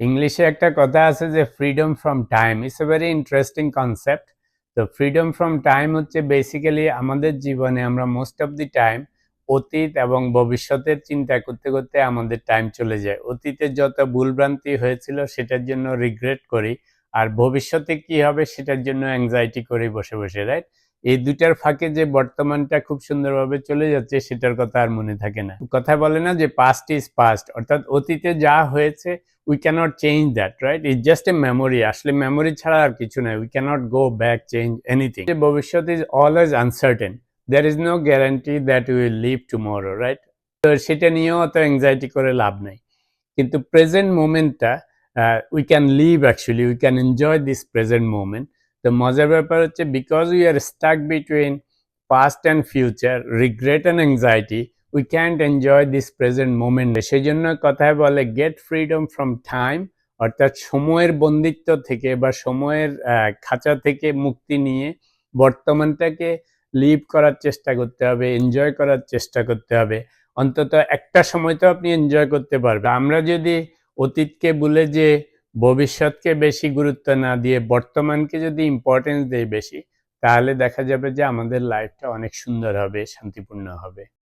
ইংলিশে একটা কথা আছে যে freedom from time it's a very interesting concept তো ফ্রিডম ফ্রম টাইম হচ্ছে বেসিক্যালি আমাদের জীবনে আমরা মোস্ট অফ দি টাইম অতীত এবং ভবিষ্যতের চিন্তা করতে করতে আমাদের টাইম চলে যায়। অতীতে যত ভুলভ্রান্তি হয়েছিল সেটার জন্য রিগ্রেট করি, আর ভবিষ্যতে কি হবে সেটার জন্য অ্যাংজাইটি করি বসে বসে রাইট এই দুটার ফাঁকে যে বর্তমানটা খুব সুন্দরভাবে চলে যাচ্ছে, সেটার কথা আর মনে থাকে না। কথা বলে না যে পাস্ট ইজ পাস্ট অর্থাৎ অতীতে যা হয়েছে we cannot change that right is just a memory আসলে মেমোরি ছাড়া আর কিছু নয় we cannot go back change anything ভবিষ্যৎ is always uncertain there is no guarantee that will live tomorrow right তো সেটা নিয়েও অত অ্যাংজাইটি করে লাভ নেই। কিন্তু present মোমেন্টটা we can live actually we can enjoy this present moment তো মজার ব্যাপার হচ্ছে because we are stuck between past and future regret and anxiety we can't enjoy this present moment সেই জন্য কথায় বলে গেট ফ্রিডম ফ্রম টাইম অর্থাৎ সময়ের বন্দিত্ব থেকে বা সময়ের খাঁচা থেকে মুক্তি নিয়ে বর্তমানটাকে লিভ করার চেষ্টা করতে হবে এনজয় করার চেষ্টা করতে হবে। অন্তত একটা সময় তো আপনি এনজয় করতে পারবেন। আমরা যদি অতীতকে বলে যে ভবিষ্যৎকে বেশি গুরুত্ব না দিয়ে বর্তমানকে যদি ইম্পর্টেন্স দেই বেশি, তাহলে দেখা যাবে যে আমাদের লাইফটা অনেক সুন্দর হবে, শান্তিপূর্ণ হবে।